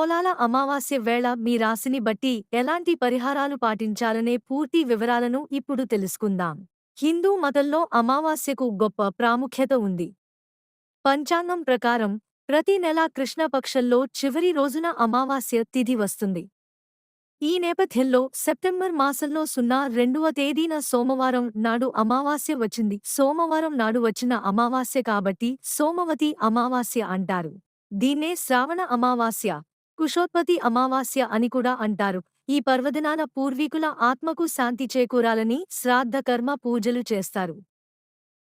పోలాల అమావాస్య వేళ మీ రాశిని బట్టి ఎలాంటి పరిహారాలు పాటించాలనే పూర్తి వివరాలను ఇప్పుడు తెలుసుకుందాం. హిందూ మతంలో అమావాస్యకు గొప్ప ప్రాముఖ్యత ఉంది. పంచాంగం ప్రకారం ప్రతి నెలా కృష్ణపక్షంలో చివరి రోజున అమావాస్య తిథి వస్తుంది. ఈ నేపథ్యంలో సెప్టెంబర్ మాసంలో సున్నా రెండవ తేదీన సోమవారం నాడు అమావాస్య వచ్చింది. సోమవారం నాడు వచ్చిన అమావాస్య కాబట్టి సోమవతి అమావాస్య అంటారు. దీన్నే శ్రావణ అమావాస్య కుషోత్పతి అమావాస్య అని కూడా అంటారు. ఈ పర్వదినాన పూర్వీకుల ఆత్మకు శాంతి చేకూరాలని శ్రాద్ధకర్మ పూజలు చేస్తారు.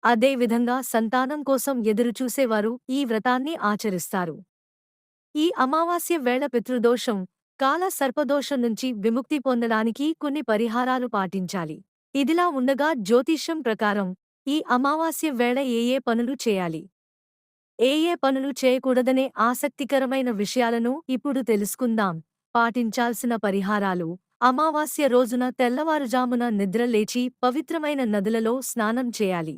అదేవిధంగా సంతానం కోసం ఎదురుచూసేవారు ఈ వ్రతాన్ని ఆచరిస్తారు. ఈ అమావాస్య వేళ పితృదోషం కాల సర్పదోషం నుంచి విముక్తి పొందడానికి కొన్ని పరిహారాలు పాటించాలి. ఇదిలా ఉండగా జ్యోతిష్యం ప్రకారం ఈ అమావాస్య వేళ ఏ ఏ పనులు చేయాలి? ఏ ఏ పనులు చేయకూడదనే ఆసక్తికరమైన విషయాలను ఇప్పుడు తెలుసుకుందాం. పాటించాల్సిన పరిహారాలు. అమావాస్య రోజున తెల్లవారుజామున నిద్రలేచి పవిత్రమైన నదులలో స్నానం చేయాలి.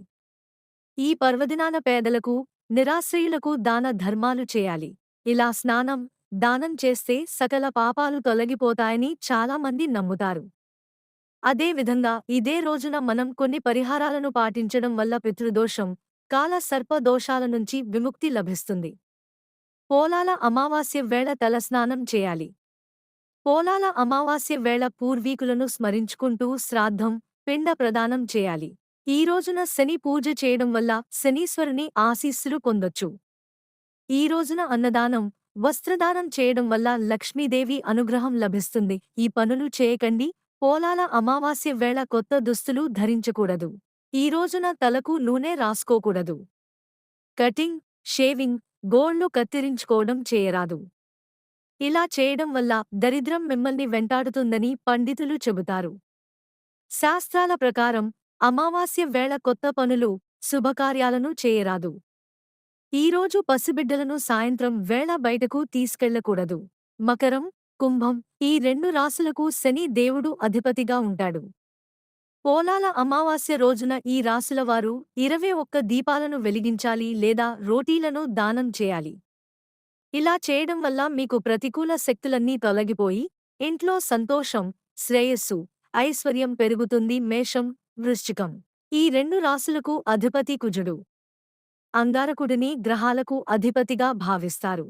ఈ పర్వదినాన పేదలకు నిరాశ్రయులకు దాన ధర్మాలు చేయాలి. ఇలా స్నానం దానం చేస్తే సకల పాపాలు తొలగిపోతాయని చాలామంది నమ్ముతారు. అదేవిధంగా ఇదే రోజున మనం కొన్ని పరిహారాలను పాటించడం వల్ల పితృదోషం కాల సర్పదోషాల నుంచి విముక్తి లభిస్తుంది. పోలాల అమావాస్య వేళ తలస్నానం చేయాలి. పోలాల అమావాస్య వేళ పూర్వీకులను స్మరించుకుంటూ శ్రాద్ధం పిండ ప్రదానం చేయాలి. ఈ రోజున శని పూజ చేయడం వల్ల శనీశ్వరుని ఆశీస్సులు పొందొచ్చు. ఈ రోజున అన్నదానం వస్త్రదానం చేయడం వల్ల లక్ష్మీదేవి అనుగ్రహం లభిస్తుంది. ఈ పనులు చేయకండి. పోలాల అమావాస్య వేళ కొత్త దుస్తులు ధరించకూడదు. ఈ రోజున తలకు నూనె రాసుకోకూడదు. కటింగ్ షేవింగ్ గోళ్ళు కత్తిరించుకోవడం చేయరాదు. ఇలా చేయడం వల్ల దరిద్రం మిమ్మల్ని వెంటాడుతుందని పండితులు చెబుతారు. శాస్త్రాల ప్రకారం అమావాస్య వేళ కొత్త పనులు శుభకార్యాలను చేయరాదు. ఈరోజు పసిబిడ్డలను సాయంత్రం వేళ బయటకు తీసుకెళ్ళకూడదు. మకరం కుంభం ఈ రెండు రాసులకు శని దేవుడు అధిపతిగా ఉంటాడు. పోలాల అమావాస్య రోజున ఈ రాశులవారు ఇరవై ఒక్క దీపాలను వెలిగించాలి లేదా రోటీలను దానం చేయాలి. ఇలా చేయడం వల్ల మీకు ప్రతికూల శక్తులన్నీ తొలగిపోయి ఇంట్లో సంతోషం శ్రేయస్సు ఐశ్వర్యం పెరుగుతుంది మేషం వృశ్చికం. ఈ రెండు రాశులకు అధిపతి కుజుడు. అంగారకుడిని గ్రహాలకు అధిపతిగా భావిస్తారు.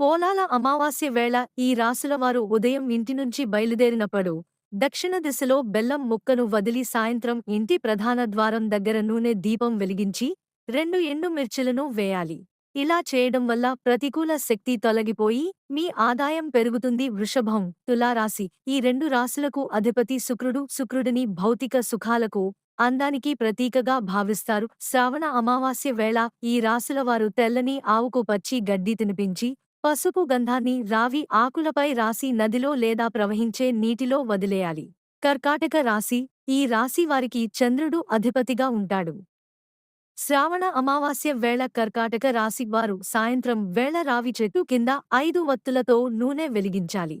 పోలాల అమావాస్య వేళ ఈ రాశులవారు ఉదయం ఇంటి నుంచి బయలుదేరినప్పుడు దక్షిణ దిశలో బెల్లం ముక్కను వదిలి సాయంత్రం ఇంటి ప్రధాన ద్వారం దగ్గర నూనె దీపం వెలిగించి రెండు ఎండు మిర్చిలను వేయాలి. ఇలా చేయడం వల్ల ప్రతికూల శక్తి తొలగిపోయి మీ ఆదాయం పెరుగుతుంది. వృషభం తులారాశి ఈ రెండు రాశులకు అధిపతి శుక్రుడు. శుక్రుడిని భౌతిక సుఖాలకు అందానికి ప్రతీకగా భావిస్తారు. శ్రావణ అమావాస్య వేళ ఈ రాశులవారు తెల్లని ఆవుకు పచ్చి గడ్డి తినిపించి పసుపు గంధాన్ని రావి ఆకులపై రాసి నదిలో లేదా ప్రవహించే నీటిలో వదిలేయాలి. కర్కాటక రాశి ఈ రాశి వారికి చంద్రుడు అధిపతిగా ఉంటాడు. శ్రావణ అమావాస్య వేళ కర్కాటక రాశి వారు సాయంత్రం వేళ రావి చెట్టు కింద ఐదు వత్తులతో నూనె వెలిగించాలి.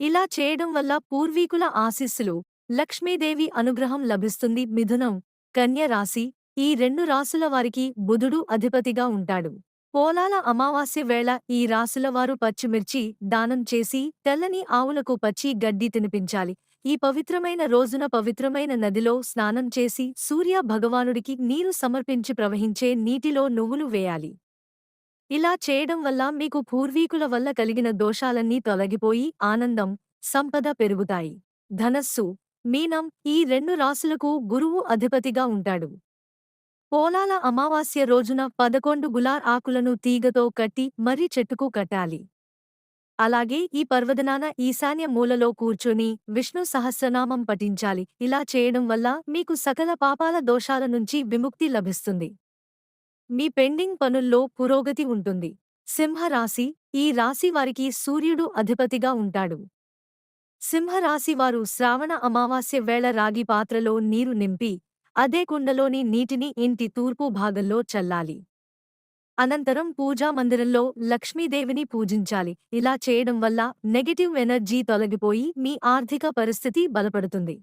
ఇలా చేయడం వల్ల పూర్వీకుల ఆశీస్సులు లక్ష్మీదేవి అనుగ్రహం లభిస్తుంది. మిథునం కన్య రాశి ఈ రెండు రాసుల వారికి బుధుడు అధిపతిగా ఉంటాడు. పోలాల అమావాస్య వేళ ఈ రాసులవారు పచ్చిమిర్చి దానం చేసి తెల్లని ఆవులకు పచ్చి గడ్డి తినిపించాలి. ఈ పవిత్రమైన రోజున పవిత్రమైన నదిలో స్నానం చేసి సూర్య భగవానుడికి నీరు సమర్పించి ప్రవహించే నీటిలో నువ్వులు వేయాలి. ఇలా చేయడం వల్ల మీకు పూర్వీకుల వల్ల కలిగిన దోషాలన్నీ తొలగిపోయి ఆనందం సంపద పెరుగుతాయి. ధనస్సు మీనం ఈ రెండు రాశులకు గురువు అధిపతిగా ఉంటాడు. పోలాల అమావాస్య రోజున పదకొండు గులార్ ఆకులను తీగతో కట్టి మర్రి చెట్టుకు కట్టాలి. అలాగే ఈ పర్వదనాన ఈశాన్య మూలలో కూర్చొని విష్ణు సహస్రనామం పఠించాలి. ఇలా చేయడం వల్ల మీకు సకల పాపాల దోషాల నుంచి విముక్తి లభిస్తుంది. మీ పెండింగ్ పనుల్లో పురోగతి ఉంటుంది. సింహరాశి ఈ రాశి వారికి సూర్యుడు అధిపతిగా ఉంటాడు. సింహరాశివారు శ్రావణ అమావాస్య వేళ రాగి పాత్రలో నీరు నింపి అదే కుండలోని నీటిని ఇంటి తూర్పు భాగంలో చల్లాలి. అనంతరం పూజా మందిరంలో లక్ష్మీదేవిని పూజించాలి. ఇలా చేయడం వల్ల నెగటివ్ ఎనర్జీ తొలగిపోయి మీ ఆర్థిక పరిస్థితి బలపడుతుంది.